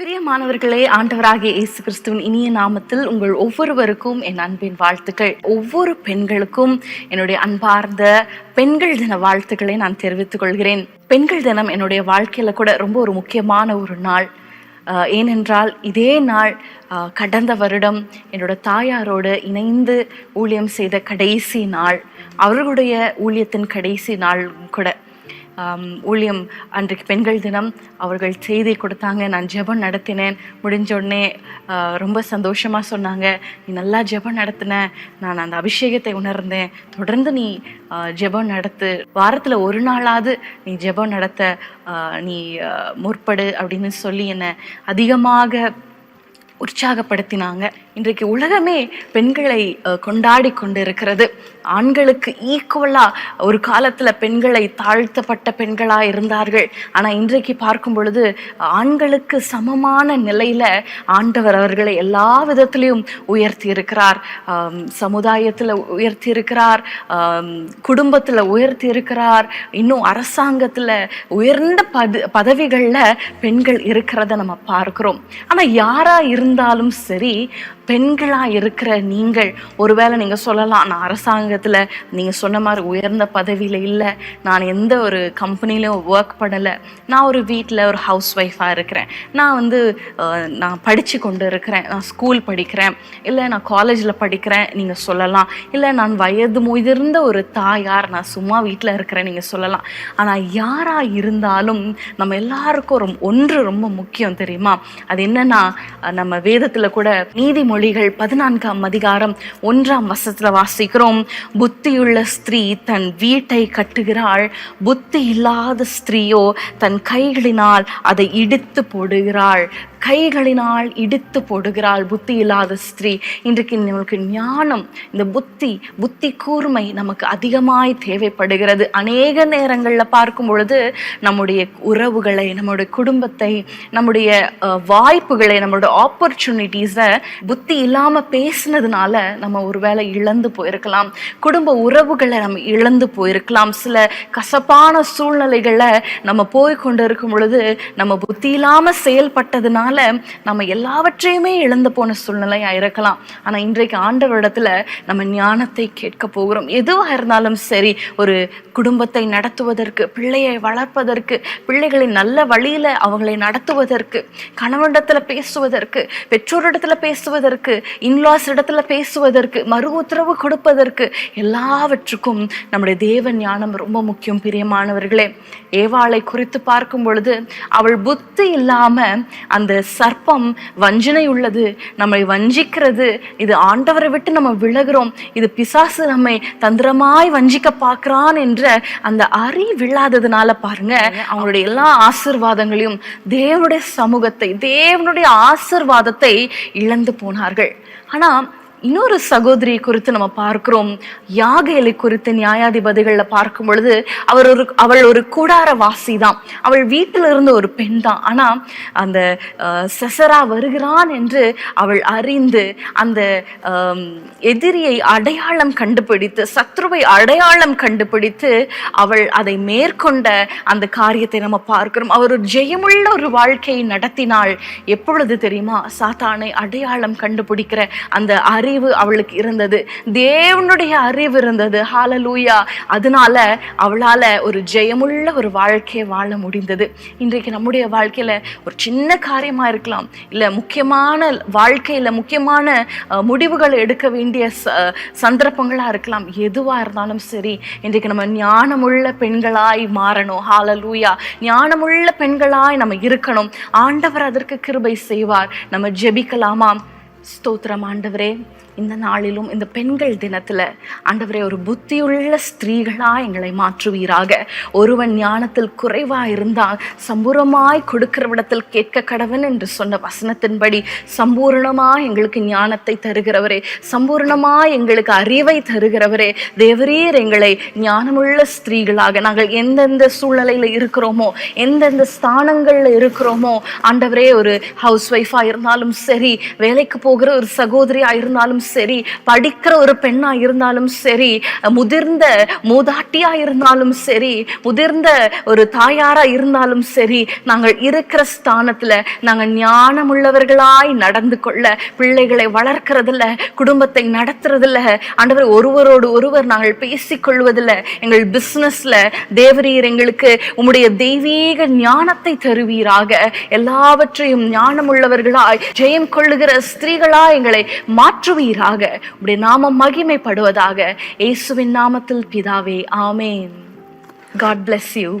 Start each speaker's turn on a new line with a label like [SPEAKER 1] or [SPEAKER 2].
[SPEAKER 1] பிரியமானவர்களே ஆண்டவராகிய இயேசு கிறிஸ்துவின் இனிய நாமத்தில் உங்கள் ஒவ்வொருவருக்கும் என் அன்பின் வாழ்த்துக்கள். ஒவ்வொரு பெண்களுக்கும் என்னுடைய அன்பார்ந்த பெண்கள் தின வாழ்த்துக்களை நான் தெரிவித்துக் கொள்கிறேன். பெண்கள் தினம் என்னுடைய வாழ்க்கையில கூட ரொம்ப ஒரு முக்கியமான ஒரு நாள். ஏனென்றால் இதே நாள் கடந்த வருடம் என்னோட தாயாரோடு இணைந்து ஊழியம் செய்த கடைசி நாள் அவர்களுடைய ஊழியத்தின் கடைசி நாள் கூட. ஊழியம் அன்றைக்கு பெண்கள் தினம். அவர்கள் செய்தி கொடுத்தாங்க நான் ஜெபம் நடத்தினேன். முடிஞ்ச உடனே ரொம்ப சந்தோஷமாக சொன்னாங்க நீ நல்லா ஜெபம் நடத்தின நான் அந்த அபிஷேகத்தை உணர்ந்தேன். தொடர்ந்து நீ ஜெபம் நடத்து. வாரத்தில் ஒரு நாளாவது நீ ஜெபம் நடத்த நீ முற்படு அப்படின்னு சொல்லி என்னை அதிகமாக உற்சாகப்படுத்தினாங்க. இன்றைக்கு உலகமே பெண்களை கொண்டாடி கொண்டு இருக்கிறது ஆண்களுக்கு ஈக்குவலா ஒரு காலத்துல பெண்களை தாழ்த்தப்பட்ட பெண்களா இருந்தார்கள். ஆனா இன்றைக்கு பார்க்கும் பொழுது ஆண்களுக்கு சமமான நிலையில ஆண்டவர் அவர்களை எல்லா விதத்திலையும் உயர்த்தி இருக்கிறார் சமுதாயத்தில் சமுதாயத்துல உயர்த்தி இருக்கிறார் குடும்பத்தில் குடும்பத்துல உயர்த்தி இருக்கிறார் இன்னும் அரசாங்கத்துல உயர்ந்த பத பதவிகள்ல பெண்கள் இருக்கிறத நம்ம பார்க்கிறோம். ஆனா யாரா இருந்தாலும் சரி பெண்களா இருக்கிற நீங்கள் ஒருவேளை நீங்க சொல்லலாம் நான் அரசாங்கத்துல நீங்க சொன்ன மாதிரி உயர்ந்த பதவியில இல்லை நான் எந்த ஒரு கம்பெனிலையும் ஒர்க் பண்ணலை நான் ஒரு வீட்டில் ஒரு ஹவுஸ் ஒய்ஃபாக இருக்கிறேன். நான் வந்து நான் படிச்சு கொண்டு இருக்கிறேன் நான் ஸ்கூல் படிக்கிறேன் இல்லை நான் காலேஜில் படிக்கிறேன் நீங்க சொல்லலாம். இல்லை நான் வயது முதிர்ந்த ஒரு தாயார் நான் சும்மா வீட்டில் இருக்கிறேன் நீங்க சொல்லலாம். ஆனால் யாரா இருந்தாலும் நம்ம எல்லாருக்கும் ஒரு ஒன்று ரொம்ப முக்கியம் தெரியுமா? அது என்னன்னா நம்ம வேதத்தில் கூட நீதிமொழி நீதிமொழிகள் பதினான்காம் அதிகாரம் ஒன்றாம் வசத்துல வாசிக்கிறோம். புத்தியுள்ள ஸ்திரீ தன் வீட்டை கட்டுகிறாள். புத்தி இல்லாத ஸ்திரீயோ தன் கைகளினால் அதை இடித்து போடுகிறாள். கைகளினால் இடித்து போடுகிறாள் புத்தி இல்லாத ஸ்திரீ. இன்றைக்கு நமக்கு ஞானம் இந்த புத்தி புத்தி கூர்மை நமக்கு அதிகமாய் தேவைப்படுகிறது. அநேக நேரங்களில் பார்க்கும் பொழுது நம்முடைய உறவுகளை நம்முடைய குடும்பத்தை நம்முடைய வாய்ப்புகளை நம்மளுடைய ஆப்பர்ச்சுனிட்டிஸை புத்தி இல்லாமல் பேசினதுனால நம்ம ஒருவேளை இழந்து போயிருக்கலாம். குடும்ப உறவுகளை நம்ம இழந்து போயிருக்கலாம். சில கசப்பான சூழ்நிலைகளை நம்ம போய் கொண்டு இருக்கும் பொழுது நம்ம புத்தி இல்லாமல் செயல்பட்டதுனால நம்ம எல்லாவற்றையுமே இழந்து போன சூழ்நிலையாக இருக்கலாம். ஆனால் இன்றைக்கு ஆண்டவரிடத்துல நம்ம ஞானத்தை கேட்க போகிறோம். எதுவாக இருந்தாலும் சரி ஒரு குடும்பத்தை நடத்துவதற்கு பிள்ளையை வளர்ப்பதற்கு பிள்ளைகளை நல்ல வழியில் அவங்களை நடத்துவதற்கு கணவனிடத்தில் பேசுவதற்கு பெற்றோரிடத்துல பேசுவதற்கு இன்லாஸ் இடத்துல பேசுவதற்கு மறு உத்தரவு கொடுப்பதற்கு எல்லாவற்றுக்கும் நம்முடைய தேவ ஞானம் ரொம்ப முக்கியம் பிரியமானவர்களே. ஏவாளை குறித்து பார்க்கும் பொழுது அவள் புத்தி இல்லாமல் அந்த சர்ப்பம் வஞ்சனை உள்ளது. நம்மை வஞ்சிக்கிறது. இது ஆண்டவரை விட்டு நம்ம விலகிறோம். இது பிசாசு நம்மை தந்திரமாய் வஞ்சிக்க பார்க்கிறான் என்ற அந்த அறிவில்லாததுனால பாருங்க அவங்களுடைய எல்லா ஆசிர்வாதங்களையும் தேவனுடைய சமூகத்தை தேவனுடைய ஆசிர்வாதத்தை இழந்து போனார்கள். ஆனால் இன்னொரு சகோதரியை குறித்து நம்ம பார்க்கிறோம். யாகேலை குறித்து நியாயாதிபதிகளில் பார்க்கும் பொழுது அவர் ஒரு அவள் ஒரு கூடார வாசி தான் அவள் வீட்டில் இருந்த ஒரு பெண் தான் ஆனால் அந்த செசரா வருகிறான் என்று அவள் அறிந்து அந்த எதிரியை அடையாளம் கண்டுபிடித்து சத்ருவை அடையாளம் கண்டுபிடித்து அவள் அதை மேற்கொண்ட அந்த காரியத்தை நம்ம பார்க்கிறோம். அவர் ஒரு ஜெயமுள்ள ஒரு வாழ்க்கையை நடத்தினாள் எப்பொழுது தெரியுமா? சாத்தானை அடையாளம் கண்டுபிடிக்கிற அந்த அறிவு அவளுக்கு இருந்தது. தேவனுடைய அறிவு இருந்தது. ஹாலலூயா அதனால அவளால ஒரு ஜெயமுள்ள ஒரு வாழ்க்கையை வாழ முடிந்தது. இன்றைக்கு நம்முடைய வாழ்க்கையில ஒரு சின்ன காரியமா இருக்கலாம். இல்ல முக்கியமான வாழ்க்கையில முக்கியமான முடிவுகள் முடிவுகளை எடுக்க வேண்டிய ச- சந்தர்ப்பங்களா இருக்கலாம். எதுவா இருந்தாலும் சரி இன்றைக்கு நம்ம ஞானமுள்ள பெண்களாய் மாறணும். ஹாலலூயா ஞானமுள்ள பெண்களாய் நம்ம இருக்கணும். ஆண்டவர் அதற்கு கிருபை செய்வார். நம்ம ஜெபிக்கலாமா ஸ்தோத்திரம் ஆண்டவரே. இந்த நாளிலும் இந்த பெண்கள் தினத்தில் ஆண்டவரே ஒரு புத்தியுள்ள ஸ்திரீகளாக எங்களை மாற்றுவீராக. ஒருவன் ஞானத்தில் குறைவாக இருந்தால் சம்பூரமாய் கொடுக்கிற விடத்தில் கேட்க கடவன் என்று சொன்ன வசனத்தின்படி சம்பூர்ணமாக எங்களுக்கு ஞானத்தை தருகிறவரே. சம்பூர்ணமாக எங்களுக்கு அறிவை தருகிறவரே. தேவரீர் எங்களை ஞானமுள்ள ஸ்திரீகளாக நாங்கள் எந்தெந்த சூழ்நிலையில் இருக்கிறோமோ எந்தெந்த ஸ்தானங்களில் இருக்கிறோமோ ஆண்டவரே ஒரு ஹவுஸ் ஒய்ஃபாக இருந்தாலும் சரி வேலைக்கு போகிற ஒரு சகோதரியா இருந்தாலும் சரி படிக்கிற ஒரு பெண்ணா இருந்தாலும் சரி முதிர்ந்த மூதாட்டியா இருந்தாலும் சரி முதிர்ந்த ஒரு தாயாரா இருந்தாலும் சரி நாங்கள் இருக்கிற ஸ்தானத்துல நாங்கள் ஞானமுள்ளவர்களாய் நடந்து கொள்ள பிள்ளைகளை வளர்க்கறதில்ல குடும்பத்தை நடத்துறதில்ல ஆண்டவர் ஒருவரோடு ஒருவர் நாங்கள் பேசிக்கொள்வதில்ல எங்கள் பிசினஸ்ல தேவரீர் எங்களுக்கு உம்முடைய தெய்வீக ஞானத்தை தருவீராக. எல்லாவற்றையும் ஞானமுள்ளவர்களாய் ஜெயம் கொள்ளுகிற ஸ்திரீ பிள்ளைகளா எங்களை மாற்றுவீராக. உடைய நாமம் மகிமைப்படுவதாக. இயேசுவின் நாமத்தில் பிதாவே ஆமேன். God bless you